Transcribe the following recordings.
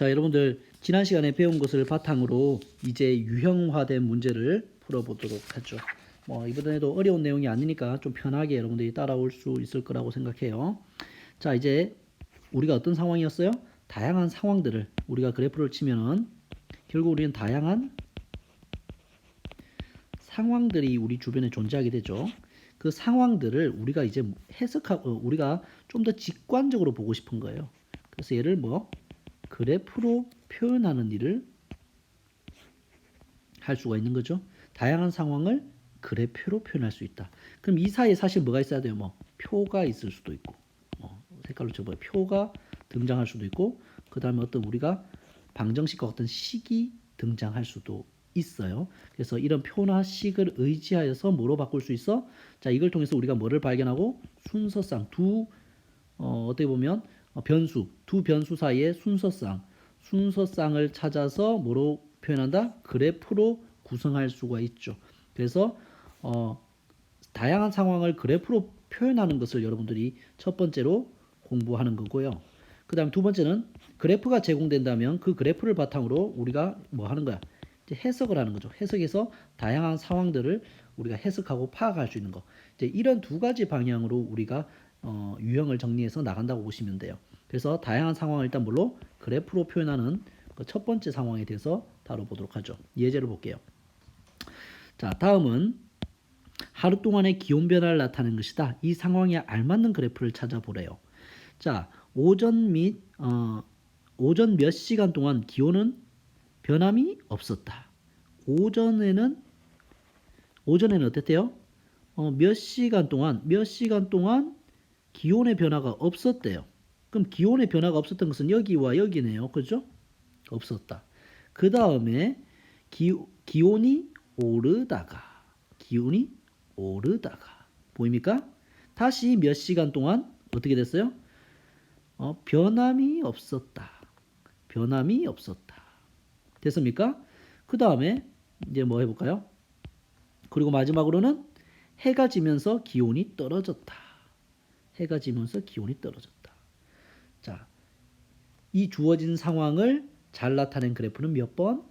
자, 여러분들 지난 시간에 배운 것을 바탕으로 이제 유형화된 문제를 풀어보도록 하죠. 뭐 이번에도 어려운 내용이 아니니까 좀 편하게 여러분들이 따라올 수 있을 거라고 생각해요. 자, 이제 우리가 어떤 상황이었어요? 다양한 상황들을 우리가 그래프를 치면은 결국 우리는 다양한 상황들이 우리 주변에 존재하게 되죠. 그 상황들을 우리가 이제 해석하고 어, 우리가 좀 더 직관적으로 보고 싶은 거예요. 그래서 얘를 뭐 그래프로 표현하는 일을 할 수가 있는 거죠. 다양한 상황을 그래프로 표현할 수 있다. 그럼 이 사이에 사실 뭐가 있어야 돼요? 뭐 표가 있을 수도 있고, 뭐 색깔로 쳐봐요. 표가 등장할 수도 있고, 그 다음에 어떤 우리가 방정식과 어떤 식이 등장할 수도 있어요. 그래서 이런 표나 식을 의지하여서 뭐로 바꿀 수 있어? 자, 이걸 통해서 우리가 뭐를 발견하고 순서상 두 어, 어떻게 보면 어, 변수 두 변수 사이의 순서상 순서상을 찾아서 뭐로 표현한다? 그래프로 구성할 수가 있죠. 그래서 어, 다양한 상황을 그래프로 표현하는 것을 여러분들이 첫 번째로 공부하는 거고요. 그 다음에 두 번째는 그래프가 제공된다면 그 그래프를 바탕으로 우리가 뭐 하는 거야? 이제 해석을 하는 거죠. 해석에서 다양한 상황들을 우리가 해석하고 파악할 수 있는 거. 이제 이런 두 가지 방향으로 우리가 어, 유형을 정리해서 나간다고 보시면 돼요. 그래서 다양한 상황을 일단 뭘로 그래프로 표현하는 그 첫 번째 상황에 대해서 다뤄보도록 하죠. 예제를 볼게요. 자, 다음은 하루 동안의 기온 변화를 나타내는 것이다. 이 상황에 알맞는 그래프를 찾아보래요. 자, 오전 및 어, 오전 몇 시간 동안 기온은 변함이 없었다. 오전에는 오전에는 어땠대요? 어, 몇 시간 동안 몇 시간 동안 기온의 변화가 없었대요. 그럼 기온의 변화가 없었던 것은 여기와 여기네요. 그죠? 없었다. 그 다음에 기, 기온이 오르다가 기온이 오르다가 보입니까? 다시 몇 시간 동안 어떻게 됐어요? 어, 변함이 없었다. 변함이 없었다. 됐습니까? 그 다음에 이제 뭐 해볼까요? 그리고 마지막으로는 해가 지면서 기온이 떨어졌다. 해가 지면서 기온이 떨어졌다. 자, 이 주어진 상황을 잘 나타낸 그래프는 몇 번?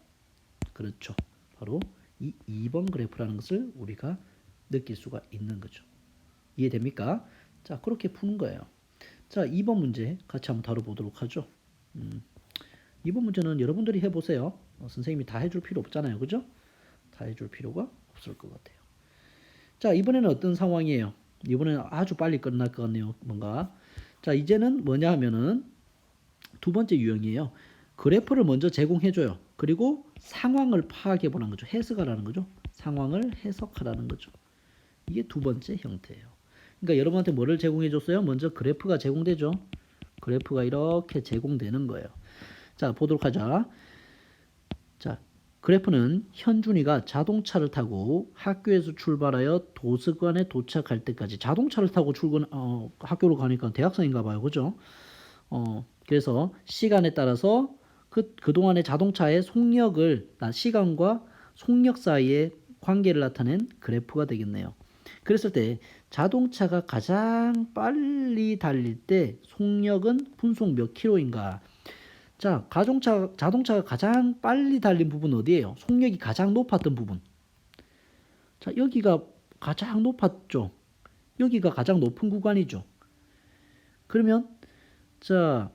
그렇죠. 바로 이 2번 그래프라는 것을 우리가 느낄 수가 있는 거죠. 이해됩니까? 자, 그렇게 푸는 거예요. 자, 2번 문제 같이 한번 다뤄보도록 하죠. 음, 2번 문제는 여러분들이 해보세요. 어, 선생님이 다 해줄 필요 없잖아요. 그죠? 다 해줄 필요가 없을 것 같아요. 자, 이번에는 어떤 상황이에요? 이번에는 아주 빨리 끝날 것 같네요. 뭔가. 자, 이제는 뭐냐 하면은 두 번째 유형이에요. 그래프를 먼저 제공해줘요. 그리고 상황을 파악해 보는 거죠. 해석하라는 거죠. 상황을 해석하라는 거죠. 이게 두 번째 형태예요. 그러니까 여러분한테 뭐를 제공해 줬어요? 먼저 그래프가 제공되죠. 그래프가 이렇게 제공되는 거예요. 자, 보도록 하자. 자, 그래프는 현준이가 자동차를 타고 학교에서 출발하여 도서관에 도착할 때까지 자동차를 타고 출근 어, 학교로 가니까 대학생인가 봐요. 그죠? 어, 그래서 시간에 따라서 그 그동안의 자동차의 속력을 나 시간과 속력 사이의 관계를 나타낸 그래프가 되겠네요. 그랬을 때 자동차가 가장 빨리 달릴 때 속력은 분속 몇 킬로인가? 자, 자동차 자동차가 가장 빨리 달린 부분 어디예요? 속력이 가장 높았던 부분. 자, 여기가 가장 높았죠. 여기가 가장 높은 구간이죠. 그러면 자,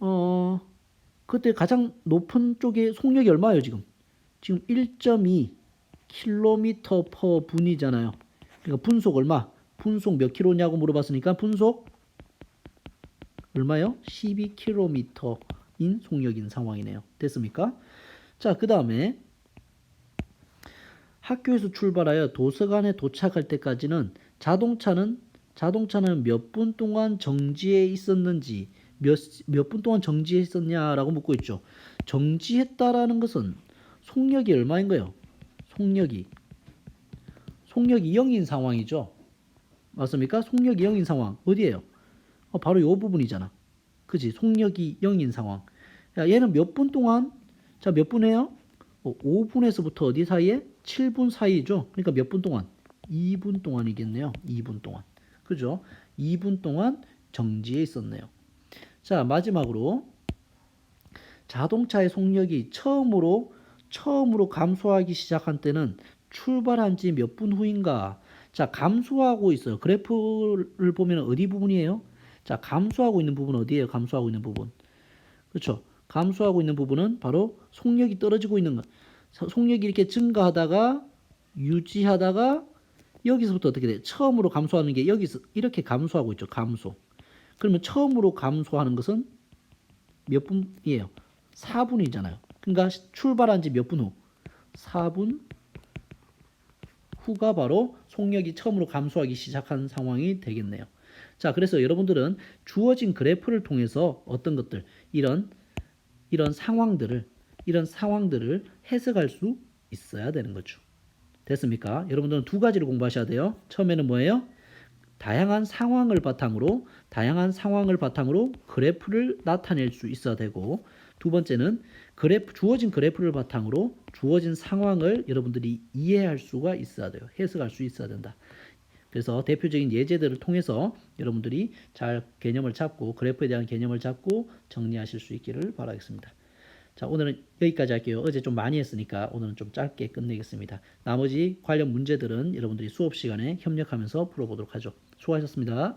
어, 그때 가장 높은 쪽에 속력이 얼마예요, 지금? 지금 1.2 킬로미터 퍼 분이잖아요. 그러니까 분속 얼마? 분속 몇 킬로냐고 물어봤으니까 분속 얼마요? 12km인 속력인 상황이네요. 됐습니까? 자, 그 다음에 학교에서 출발하여 도서관에 도착할 때까지는 자동차는 자동차는 몇 분 동안 정지해 있었는지 몇몇분 동안 정지해 있었냐라고 묻고 있죠. 정지했다라는 것은 속력이 얼마인 거예요? 속력이 속력이 0인 상황이죠. 맞습니까? 속력이 0인 상황 어디예요? 어, 바로 이 부분이잖아. 그지? 속력이 0인 상황. 야, 얘는 몇 분 동안 자, 몇 분이에요? 어, 5분에서부터 어디 사이에? 7분 사이죠. 그러니까 몇 분 동안? 2분 동안이겠네요. 2분 동안. 그죠? 2분 동안 정지해 있었네요. 자, 마지막으로 자동차의 속력이 처음으로 처음으로 감소하기 시작한 때는 출발한 지 몇 분 후인가? 자, 감소하고 있어요. 그래프를 보면 어디 부분이에요? 자, 감소하고 있는 부분 어디예요? 감소하고 있는 부분. 그렇죠? 감소하고 있는 부분은 바로 속력이 떨어지고 있는 것. 서- 속력이 이렇게 증가하다가 유지하다가 여기서부터 어떻게 돼? 처음으로 감소하는 게 여기서 이렇게 감소하고 있죠. 감소. 그러면 처음으로 감소하는 것은 몇 분이에요? 4분이잖아요. 그러니까 출발한 지 몇 분 후? 4분 후가 바로 속력이 처음으로 감소하기 시작한 상황이 되겠네요. 자, 그래서 여러분들은 주어진 그래프를 통해서 어떤 것들 이런 이런 상황들을 이런 상황들을 해석할 수 있어야 되는 거죠. 됐습니까? 여러분들은 두 가지를 공부하셔야 돼요. 처음에는 뭐예요? 다양한 상황을 바탕으로 다양한 상황을 바탕으로 그래프를 나타낼 수 있어야 되고 두 번째는 그래프 주어진 그래프를 바탕으로 주어진 상황을 여러분들이 이해할 수가 있어야 돼요. 해석할 수 있어야 된다. 그래서 대표적인 예제들을 통해서 여러분들이 잘 개념을 잡고 그래프에 대한 개념을 잡고 정리하실 수 있기를 바라겠습니다. 자, 오늘은 여기까지 할게요. 어제 좀 많이 했으니까 오늘은 좀 짧게 끝내겠습니다. 나머지 관련 문제들은 여러분들이 수업 시간에 협력하면서 풀어보도록 하죠. 수고하셨습니다.